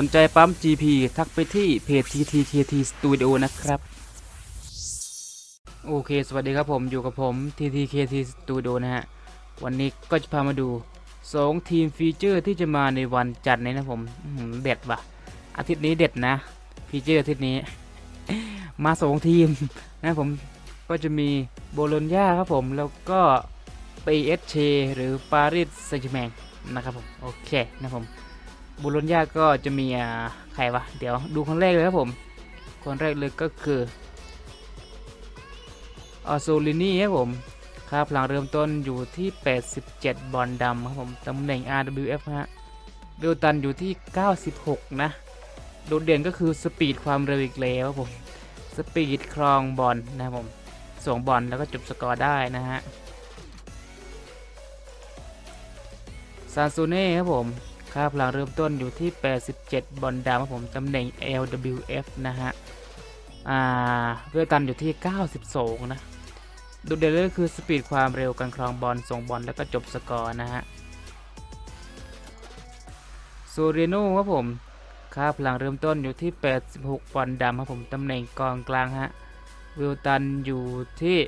สนใจปั๊ม GP ทักไปที่เพจ TTKT Studio นะครับ โอเค สวัสดีครับผมอยู่กับผม TTKT Studio นะฮะ วันนี้ก็จะพามาดู 2 ทีมฟีเจอร์ที่จะมาในวันจันทร์นี้นะผมเด็ดว่ะ อาทิตย์นี้เด็ดนะ ฟีเจอร์อาทิตย์นี้ มา 2 ทีมนะผมก็จะมีโบโลญญาครับผมแล้วก็ PSG หรือปารีสแซงต์แชร์แมงนะครับผม โอเคนะผม บูโลญญาก็จะมีอ่าใครวะ เดี๋ยวดูคนแรกเลยครับผม คนแรกเลยก็คือออโซลินีครับผมค่าพลังเริ่มต้นอยู่ที่ 87 บอลดำครับผม ตำแหน่ง RWF ฮะเบลตันอยู่ที่ 96 นะ โดดเด่นก็คือสปีดความเร็วอีกแล้วครับผม สปีดครองบอลนะครับผมส่งบอลแล้วก็จบสกอร์ได้นะฮะซานซูเน่ครับผม ค่าพลังเริ่มต้นอยู่ที่ 87 บอลดาวครับผมตำแหน่ง LWF นะฮะ อ่าเวลตันอยู่ที่ 92 นะ ดูเด่นเลยคือสปีดความเร็วการครองบอลส่งบอลแล้วก็จบสกอร์นะฮะโซเรโนครับผม ค่าพลังเริ่มต้นอยู่ที่ 86 บอลดำครับผม ตำแหน่งกองกลางฮะเวลตันอยู่ที่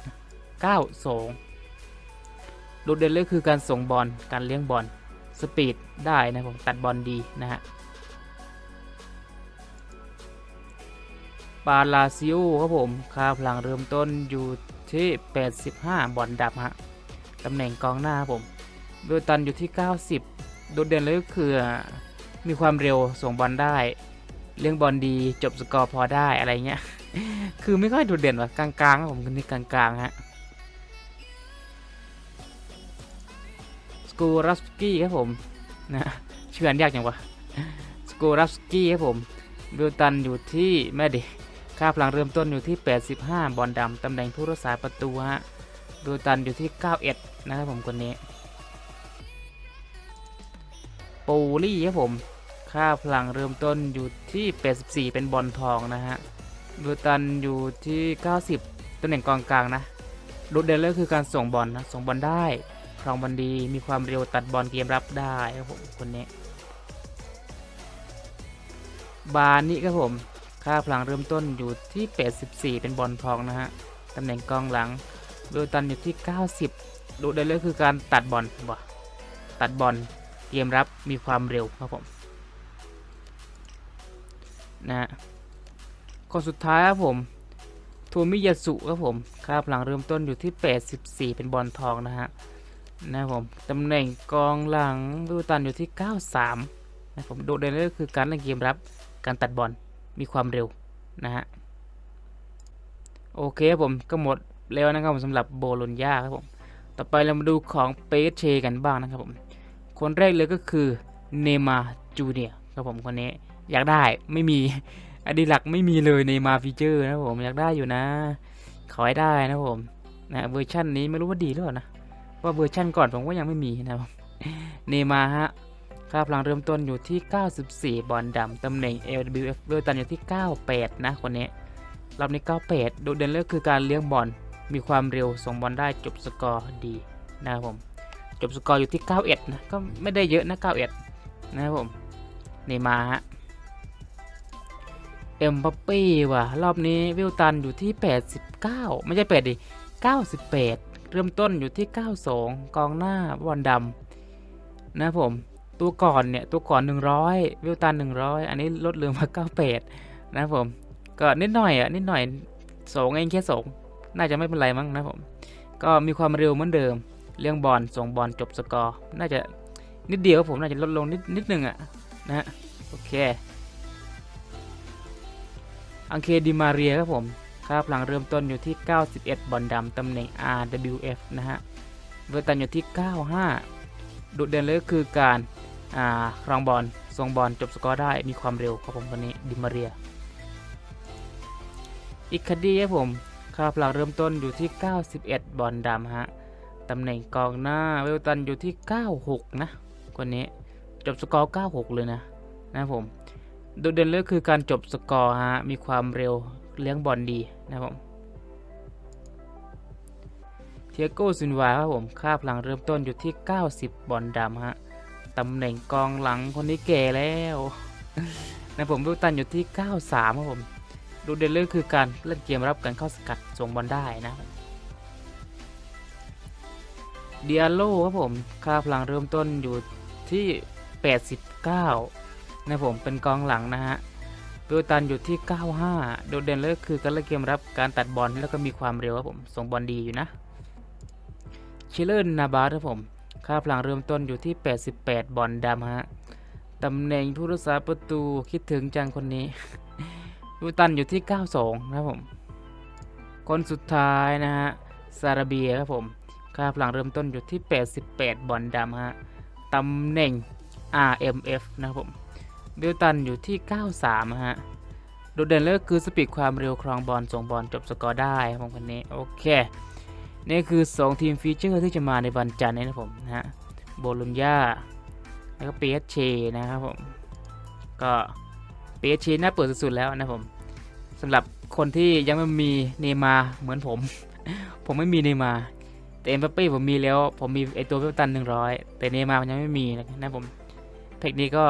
92ดดเด่นเลยคือการส่งบอล การเลี้ยงบอล สปีดได้นะผมตัดบอลดีนะฮะปาลาซิโอครับผม ค่าพลังเริ่มต้นอยู่ที่ 85 บอลดับฮะ ตำแหน่งกองหน้าครับผมโดยตันอยู่ที่ 90 โดดเด่นเลยก็คือมีความเร็วส่งบอลได้เลี้ยงบอลดีจบสกอร์พอได้อะไรเงี้ย คือไม่ค่อยโดดเด่นว่ะกลางๆครับผมคนนี้กลางๆฮะ กูรัสกี้ครับผมนะชื่ออันยากจังวะสกูรัสกี้ครับผมเบลตันอยู่ที่แม่ดิค่าพลังเริ่มต้นอยู่ที่ 85 บอลดำตำแหน่งผู้รักษาประตูฮะเบลตันอยู่ที่ 91 นะครับผมคนนี้ปูลี่ครับผมค่าพลังเริ่มต้นอยู่ที่ 84 เป็นบอลทองนะฮะเบลตันอยู่ที่ 90ตำแหน่งกองกลางนะโดดเดนเลยคือการส่งบอลนะส่งบอลได้ รองบอลดี มีความเร็วตัดบอลเกมรับได้ครับผมคนนี้ บานี่ครับผม ค่าพลังเริ่มต้นอยู่ที่ 84 เป็นบอลทองนะฮะ ตำแหน่งกองหลังโดยตันอยู่ที่ 90 ดูได้เลยคือการตัดบอลบ่ตัดบอลเกมรับมีความเร็วครับผม นะฮะคนสุดท้ายครับผมโทมิยาสุครับผม ค่าพลังเริ่มต้นอยู่ที่ 84 เป็นบอลทองนะฮะ นะผมตำแหน่งกองหลังดูตันอยู่ที่ 93นะครับผมโดดเด่นเลยก็คือการเล่นเกมรับการตัดบอลมีความเร็วนะฮะโอเคครับผมก็หมดแล้วนะครับผมสำหรับโบโลญญาครับผมต่อไปเรามาดูของเปเชกันบ้างนะครับผมคนแรกเลยก็คือเนมาจูเนียครับผมคนนี้อยากได้ไม่มีอดีหลักไม่มีเลยในมาฟีเจอร์นะครับผมอยากได้อยู่นะ ขอให้ได้นะครับผมนะเวอร์ชันนี้ไม่รู้ว่าดีหรือเปล่านะ ว่าเวอร์ชันก่อนผมก็ยังไม่มีนะครับเนมาฮะค่าพลังเริ่มต้นอยู่ที่ 94 บอลดำตำแหน่ง LWF เวลตันอยู่ที่ 98 นะคนนี้รอบนี้ 98 โดดเด่นเลยคือการเลี้ยงบอล มีความเร็วส่งบอลได้จบสกอร์ดีนะครับผม จบสกอร์อยู่ที่ 91 นะ ก็ไม่ได้เยอะนะ 91 นะครับผมเนมาฮะ เอ็มบัปเป้ว่ะ รอบนี้เวลตันอยู่ที่ 89 ไม่ใช่8ดิ 98 เริ่มต้นอยู่ที่ 92 กองหน้าบอลดำนะผมตัวก่อนเนี่ยตัวก่อน 100 วิวตัน 100 อันนี้ลดเหลือมา 98 นะผมก็นิดหน่อยอะนิดหน่อยสองเองแค่สองน่าจะไม่เป็นไรมั้งนะผมก็มีความเร็วเหมือนเดิม เรื่องบอลส่งบอลจบสกอร์น่าจะนิดเดียวผมน่าจะลดลงนิดนิดหนึ่งอะนะฮะโอเคอังเคดิมาเรียครับผม ค่าพลังเริ่มต้นอยู่ที่ 91 บอลดำตำแหน่ง RWF นะฮะเวอร์ตันอยู่ที่ 95โดดเด่นเลยก็คือการอ่าครองบอลทรงบอลจบสกอร์ได้มีความเร็วครับผมคนนี้ดิมาเรีย อีกคดีครับผมค่าพลังเริ่มต้นอยู่ที่ 91 บอลดำฮะตำแหน่งกองหน้าเวลตันอยู่ที่ 96 นะคนนี้จบสกอร์ 96 เลยนะนะครับผมโดดเด่นเลยคือการจบสกอร์ฮะมีความเร็ว เลี้ยงบอลดีนะครับผมเทียโก้ซินวาครับผมค่าพลังเริ่มต้นอยู่ที่ 90 บอลดำฮะตำแหน่งกองหลังคนนี้แก่แล้วนะผมวิลตันอยู่ที่ 93 ครับผม ดูเด่นเลยคือการเล่นเกมรับการเข้าสกัดส่งบอลได้นะเดียโลครับผม ค่าพลังเริ่มต้นอยู่ที่ 89 นะผมเป็นกองหลังนะฮะ วิลตันอยู่ที่ 95 โดดเด่นเลยคือการเล่นเกมรับการตัดบอลแล้วก็มีความเร็วครับผมส่งบอลดีอยู่นะชิลเลอร์นาบาร์ครับผม ค่าพลังเริ่มต้นอยู่ที่ 88 บอลดำฮะตำแหน่งผู้รักษาประตูคิดถึงจังคนนี้วิลตันอยู่ที่ 92 นะครับผม คนสุดท้ายนะฮะซาราเบียครับผม ค่าพลังเริ่มต้นอยู่ที่ 88 บอลดำฮะตำแหน่ง RMF นะครับผม วิลตันอยู่ที่ 93 ฮะ โดดเด่นเลยก็คือสปีดความเร็วครองบอลส่งบอลจบสกอร์ได้ครับผมคนนี้ โอเค นี่คือ 2 ทีมฟีเจอร์ที่จะมาในวันจันทร์นี้นะผมนะฮะ โบลุญญาแล้วก็เปสเชนะครับผม ก็เปสเชน่าเปิดสุดๆแล้วนะผมสำหรับคนที่ยังไม่มีเนมาร์เหมือนผม ผมไม่มีเนมาร์แต่เอ็มบัปเป้ผมมีแล้ว ผมมีไอตัวเวลตันหนึ่งร้อยแต่เนมาร์มันยังไม่มีนะผม เพกนี้ก็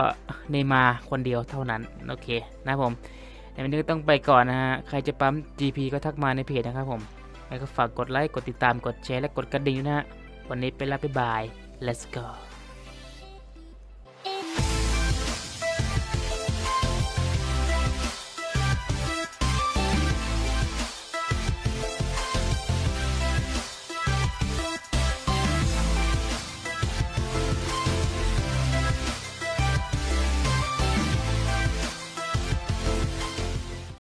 เนมาคนเดียวเท่านั้น โอเคนะผมในวันนี้ต้องไปก่อนนะฮะ ใครจะปั๊ม GP ก็ทักมาในเพจนะครับผม แล้วก็ฝากกดไลค์ กดติดตาม กดแชร์ และกดกระดิ่งด้วยนะฮะ วันนี้ไปแล้วบ๊ายบาย let's go